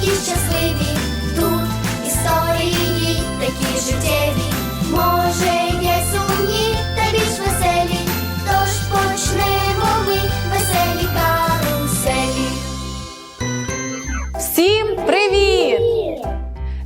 такі щасливі,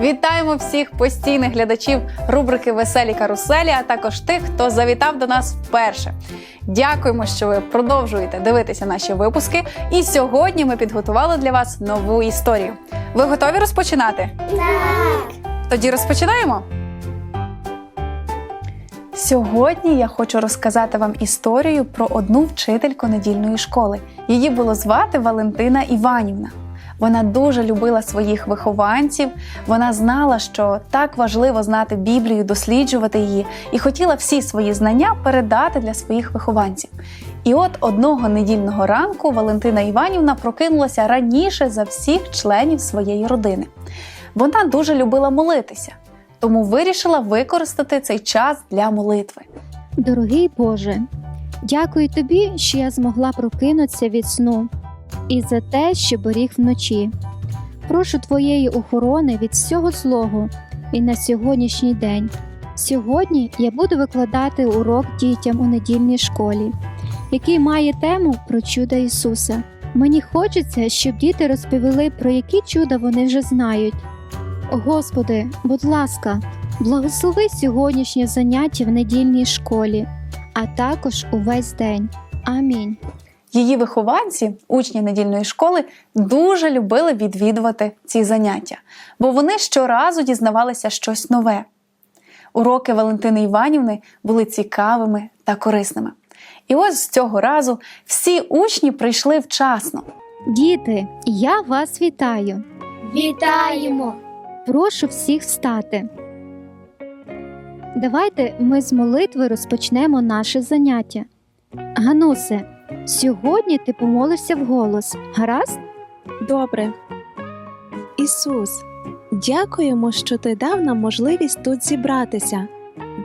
Вітаємо всіх постійних глядачів рубрики Веселі каруселі, а також тих, хто завітав до нас вперше. Дякуємо, що ви продовжуєте дивитися наші випуски. І сьогодні ми підготували для вас нову історію. Ви готові розпочинати? Так. Тоді розпочинаємо. Сьогодні я хочу розказати вам історію про одну вчительку недільної школи. Її було звати Валентина Іванівна. Вона дуже любила своїх вихованців. Вона знала, що так важливо знати Біблію, досліджувати її, і хотіла всі свої знання передати для своїх вихованців. І от одного недільного ранку Валентина Іванівна прокинулася раніше за всіх членів своєї родини. Вона дуже любила молитися, тому вирішила використати цей час для молитви. Дорогий Боже, дякую тобі, що я змогла прокинутися від сну і за те, що беріг вночі. Прошу твоєї охорони від всього злого і на сьогоднішній день. Сьогодні я буду викладати урок дітям у недільній школі, який має тему про чуда Ісуса. Мені хочеться, щоб діти розповіли, про які чуда вони вже знають. Господи, будь ласка, благослови сьогоднішнє заняття в недільній школі, а також увесь день. Амінь. Її вихованці, учні недільної школи, дуже любили відвідувати ці заняття, бо вони щоразу дізнавалися щось нове. Уроки Валентини Іванівни були цікавими та корисними. І ось з цього разу всі учні прийшли вчасно. Діти, я вас вітаю. Вітаємо! Прошу всіх встати. Давайте ми з молитви розпочнемо наше заняття. Ганусе, сьогодні ти помолишся вголос. Гаразд? Добре. Ісус, дякуємо, що ти дав нам можливість тут зібратися.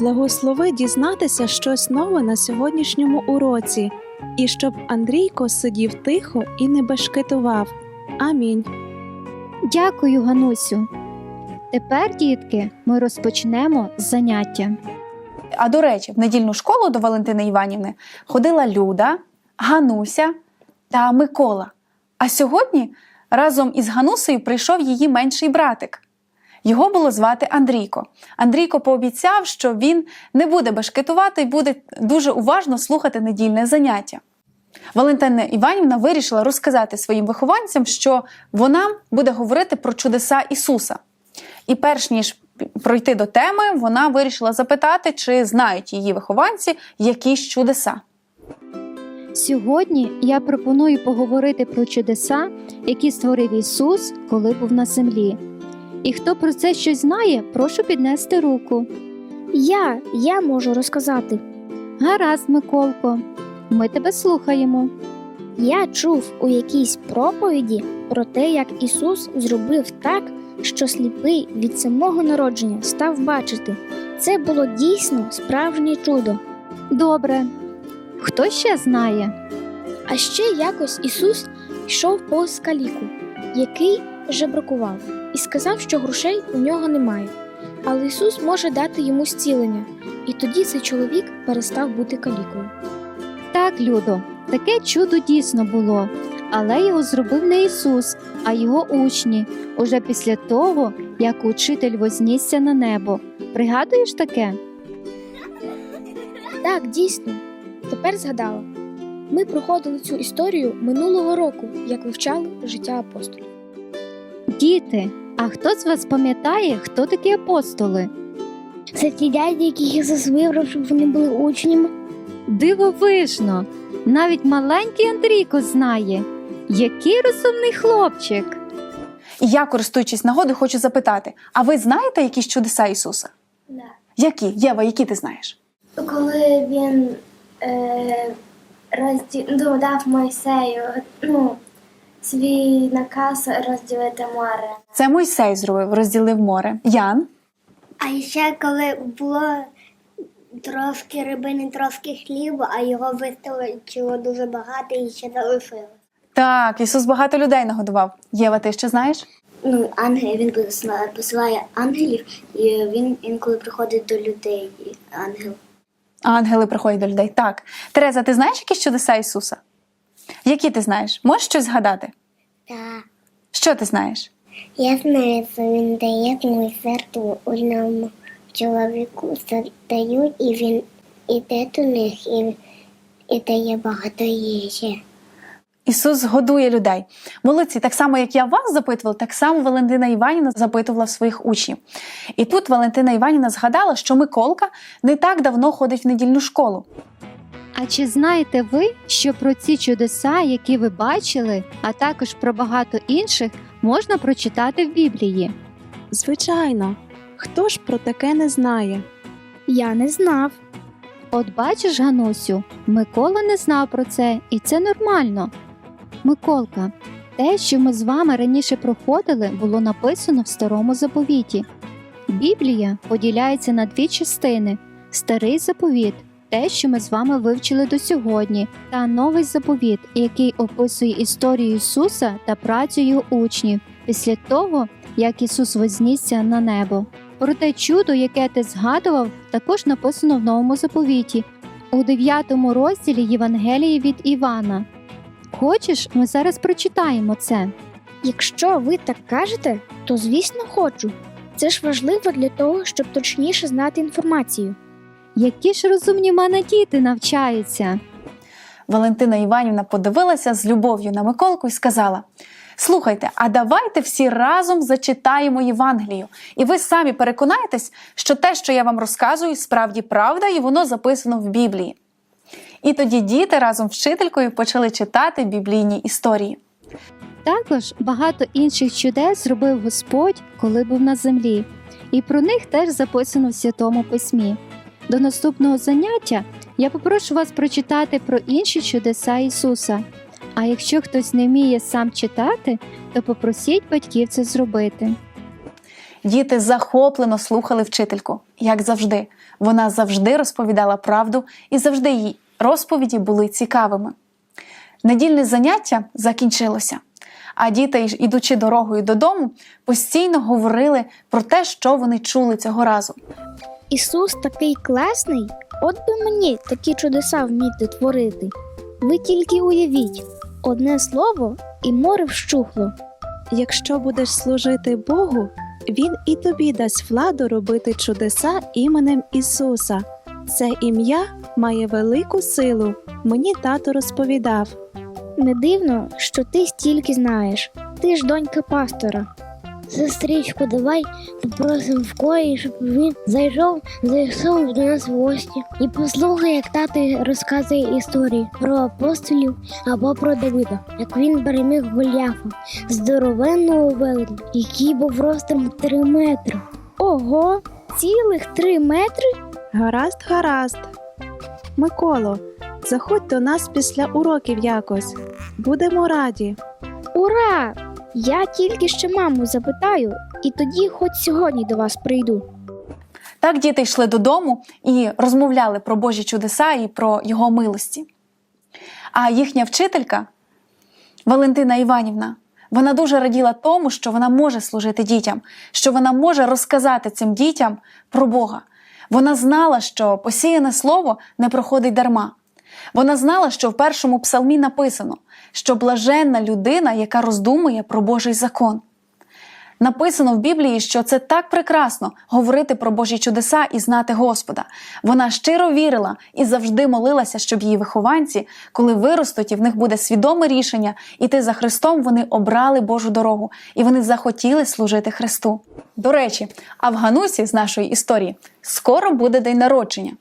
Благослови дізнатися щось нове на сьогоднішньому уроці, і щоб Андрійко сидів тихо і не бешкетував. Амінь. Дякую, Ганусю. Тепер, дітки, ми розпочнемо заняття. А до речі, в недільну школу до Валентини Іванівни ходила Люда, Гануся та Микола. А сьогодні разом із Ганусею прийшов її менший братик. Його було звати Андрійко. Андрійко пообіцяв, що він не буде бешкетувати і буде дуже уважно слухати недільне заняття. Валентина Іванівна вирішила розказати своїм вихованцям, що вона буде говорити про чудеса Ісуса. І перш ніж пройти до теми, вона вирішила запитати, чи знають її вихованці якісь чудеса. Сьогодні я пропоную поговорити про чудеса, які створив Ісус, коли був на землі. І хто про це щось знає, прошу піднести руку. Я, я можу розказати. Гаразд, Миколко, ми тебе слухаємо. Я чув у якійсь проповіді про те, як Ісус зробив так, що сліпий від самого народження став бачити. Це було дійсно справжнє чудо. Добре. Хто ще знає? А ще якось Ісус йшов повз каліку, який жебракував, і сказав, що грошей у нього немає. Але Ісус може дати йому зцілення, і тоді цей чоловік перестав бути калікою. Так, Людо, таке чудо дійсно було, але його зробив не Ісус, а його учні, уже після того, як учитель вознісся на небо. Пригадуєш таке? Так, дійсно. Тепер згадала. Ми проходили цю історію минулого року, як вивчали життя апостолів. Діти, а хто з вас пам'ятає, хто такі апостоли? Це ті дяді, яких Ісус вибрав, щоб вони були учнями. Дивовижно! Навіть маленький Андрійко знає, який розумний хлопчик. І я, користуючись нагодою, хочу запитати: а ви знаєте якісь чудеса Ісуса? Да. Які? Єва, які ти знаєш? Коли він розді... ну, дав Мойсею ну, свій наказ розділити море. Це Мойсей зробив, розділив море. Ян. А ще коли було трошки рибини, трошки хліба, а його вистачило дуже багато і ще залишило. Так, Ісус багато людей нагодував. Єва, ти ще знаєш? ну, ангел, він посилає, посилає ангелів, і він інколи приходить до людей, ангел. Ангели приходять до людей. Так. Тереза, ти знаєш якісь чудеса Ісуса? Які ти знаєш? Можеш щось згадати? Так. Що ти знаєш? Я знаю, що він дає мою серду одному чоловіку, дають, і він іде до них і, і дає багато їжі. Ісус годує людей. Молодці, так само, як я вас запитувала, так само Валентина Іванівна запитувала в своїх учнів. І тут Валентина Іванівна згадала, що Миколка не так давно ходить в недільну школу. А чи знаєте ви, що про ці чудеса, які ви бачили, а також про багато інших, можна прочитати в Біблії? Звичайно, хто ж про таке не знає? Я не знав. От бачиш, Ганусю, Микола не знав про це, і це нормально. Миколка, те, що ми з вами раніше проходили, було написано в старому заповіті. Біблія поділяється на дві частини: старий заповіт, те, що ми з вами вивчили до сьогодні, та новий заповіт, який описує історію Ісуса та працю його учнів після того, як Ісус вознісся на небо. Про те чудо, яке ти згадував, також написано в новому заповіті у 9 розділі Євангелії від Івана. Хочеш, ми зараз прочитаємо це. Якщо ви так кажете, то звісно хочу. Це ж важливо для того, щоб точніше знати інформацію. Які ж розумні в мене діти навчаються. Валентина Іванівна подивилася з любов'ю на Миколку і сказала: Слухайте, а давайте всі разом зачитаємо Євангелію, і ви самі переконаєтесь, що те, що я вам розказую, справді правда, і воно записано в Біблії. І тоді діти разом з вчителькою почали читати біблійні історії. Також багато інших чудес зробив Господь, коли був на землі, і про них теж записано в Святому Письмі. До наступного заняття я попрошу вас прочитати про інші чудеса Ісуса. А якщо хтось не вміє сам читати, то попросіть батьків це зробити. Діти захоплено слухали вчительку, як завжди. Вона завжди розповідала правду, і завжди її розповіді були цікавими. Недільне заняття закінчилося, а діти, ідучи дорогою додому, постійно говорили про те, що вони чули цього разу. Ісус такий класний, от би мені такі чудеса вміти творити. Ви тільки уявіть, одне слово і море вщухло. Якщо будеш служити Богу, Він і тобі дасть владу робити чудеса іменем Ісуса. Це ім'я має велику силу. Мені тато розповідав. Не дивно, що ти стільки знаєш. Ти ж донька пастора. Сестричку, давай попросимо в кої, щоб він зайшов зайшов до нас в гості і послухай, як тато розказує історії про апостолів або про Давида, як він переміг Голіафа, здоровенного велетня, який був ростом 3 метри. Ого, цілих три метри? Гаразд, гаразд. Миколо, заходь до нас після уроків якось. Будемо раді. Ура! Я тільки ще маму запитаю, і тоді хоч сьогодні до вас прийду. Так діти йшли додому і розмовляли про Божі чудеса і про його милості. А їхня вчителька Валентина Іванівна, вона дуже раділа тому, що вона може служити дітям, що вона може розказати цим дітям про Бога. Вона знала, що посіяне слово не проходить дарма. Вона знала, що в першому псалмі написано, що блаженна людина, яка роздумує про Божий закон. Написано в Біблії, що це так прекрасно говорити про Божі чудеса і знати Господа. Вона щиро вірила і завжди молилася, щоб її вихованці, коли виростуть і в них буде свідоме рішення іти за Христом, вони обрали Божу дорогу і вони захотіли служити Христу. До речі, а в Ганусі з нашої історії скоро буде день народження.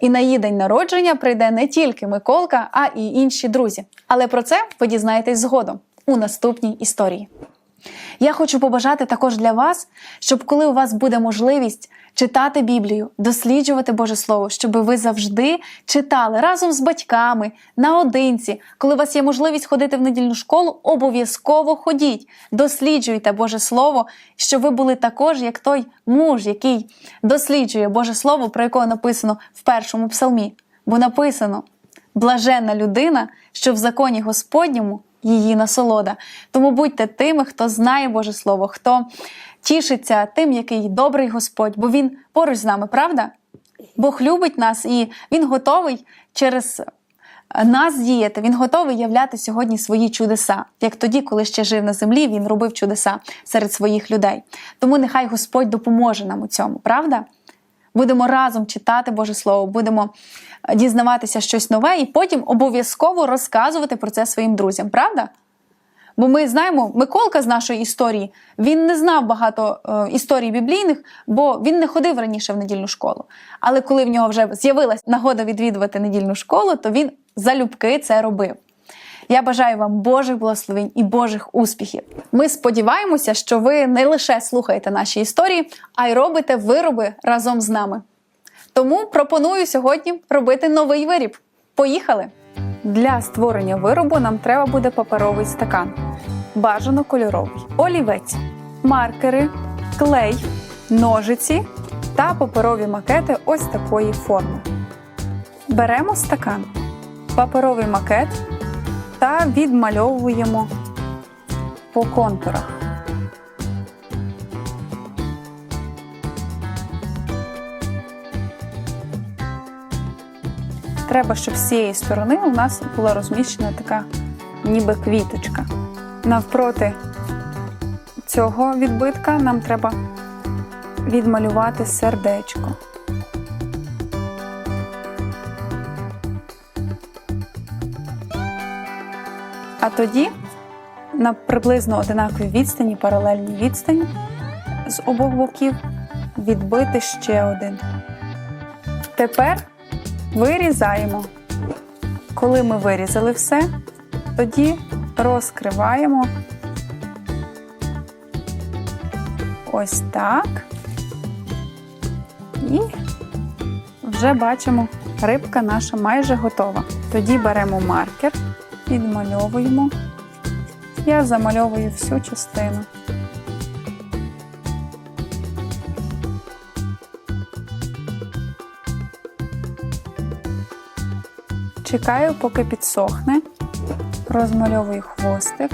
І на її день народження прийде не тільки Миколка, а і інші друзі. Але про це ви дізнаєтесь згодом у наступній історії. Я хочу побажати також для вас, щоб коли у вас буде можливість читати Біблію, досліджувати Боже Слово, щоб ви завжди читали разом з батьками наодинці. Коли у вас є можливість ходити в недільну школу, обов'язково ходіть, досліджуйте Боже Слово, щоб ви були також, як той муж, який досліджує Боже Слово, про якого написано в першому псалмі. Бо написано: блаженна людина, що в законі Господньому її насолода. Тому будьте тими, хто знає Боже Слово, хто тішиться тим, який добрий Господь, бо Він поруч з нами, правда? Бог любить нас і Він готовий через нас діяти. Він готовий являти сьогодні свої чудеса, як тоді, коли ще жив на землі, він робив чудеса серед своїх людей. Тому нехай Господь допоможе нам у цьому, правда? Будемо разом читати Боже Слово, будемо е, дізнаватися щось нове і потім обов'язково розказувати про це своїм друзям, правда? Бо ми знаємо, Миколка з нашої історії він не знав багато е, історій біблійних, бо він не ходив раніше в недільну школу. Але коли в нього вже з'явилась нагода відвідувати недільну школу, то він залюбки це робив. Я бажаю вам Божих благословень і Божих успіхів. Ми сподіваємося, що ви не лише слухаєте наші історії, а й робите вироби разом з нами. Тому пропоную сьогодні робити новий виріб. Поїхали! Для створення виробу нам треба буде паперовий стакан, бажано кольоровий, олівець, маркери, клей, ножиці та паперові макети ось такої форми. Беремо стакан, паперовий макет та відмальовуємо по контурах. Треба, щоб з цієї сторони у нас була розміщена така ніби квіточка. Навпроти цього відбитка нам треба відмалювати сердечко. А тоді на приблизно одинаковій відстані, паралельній відстані з обох боків відбити ще один. Тепер вирізаємо. Коли ми вирізали все, тоді розкриваємо ось так. І вже бачимо, рибка наша майже готова. Тоді беремо маркер, відмальовуємо. Я замальовую всю частину. Чекаю, поки підсохне. Розмальовую хвостик.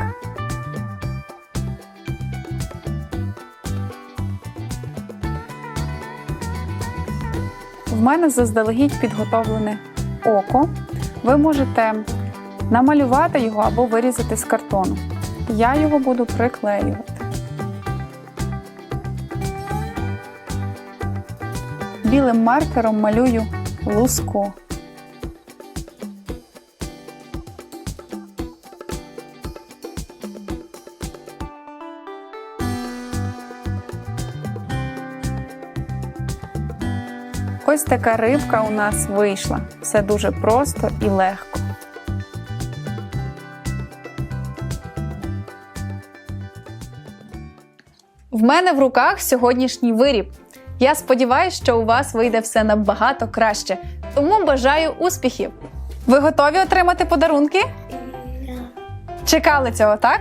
В мене заздалегідь підготовлене око. Ви можете намалювати його або вирізати з картону. Я його буду приклеювати. Білим маркером малюю луску. Ось така рибка у нас вийшла. Все дуже просто і легко. В мене в руках сьогоднішній виріб. Я сподіваюся, що у вас вийде все набагато краще. Тому бажаю успіхів! Ви готові отримати подарунки? Чекали цього, так?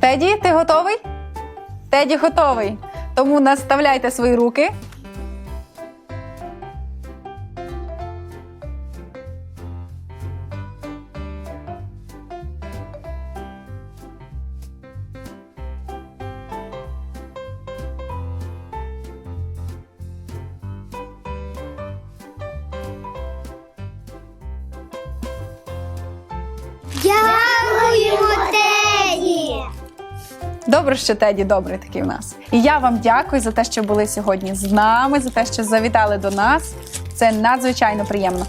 Теді, ти готовий? Теді готовий. Тому наставляйте свої руки. Добре, що Теді добрий такий в нас. І я вам дякую за те, що були сьогодні з нами, за те, що завітали до нас. Це надзвичайно приємно.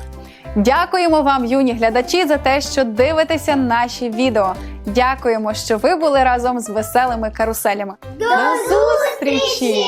Дякуємо вам, юні глядачі, за те, що дивитеся наші відео. Дякуємо, що ви були разом з веселими каруселями. До зустрічі!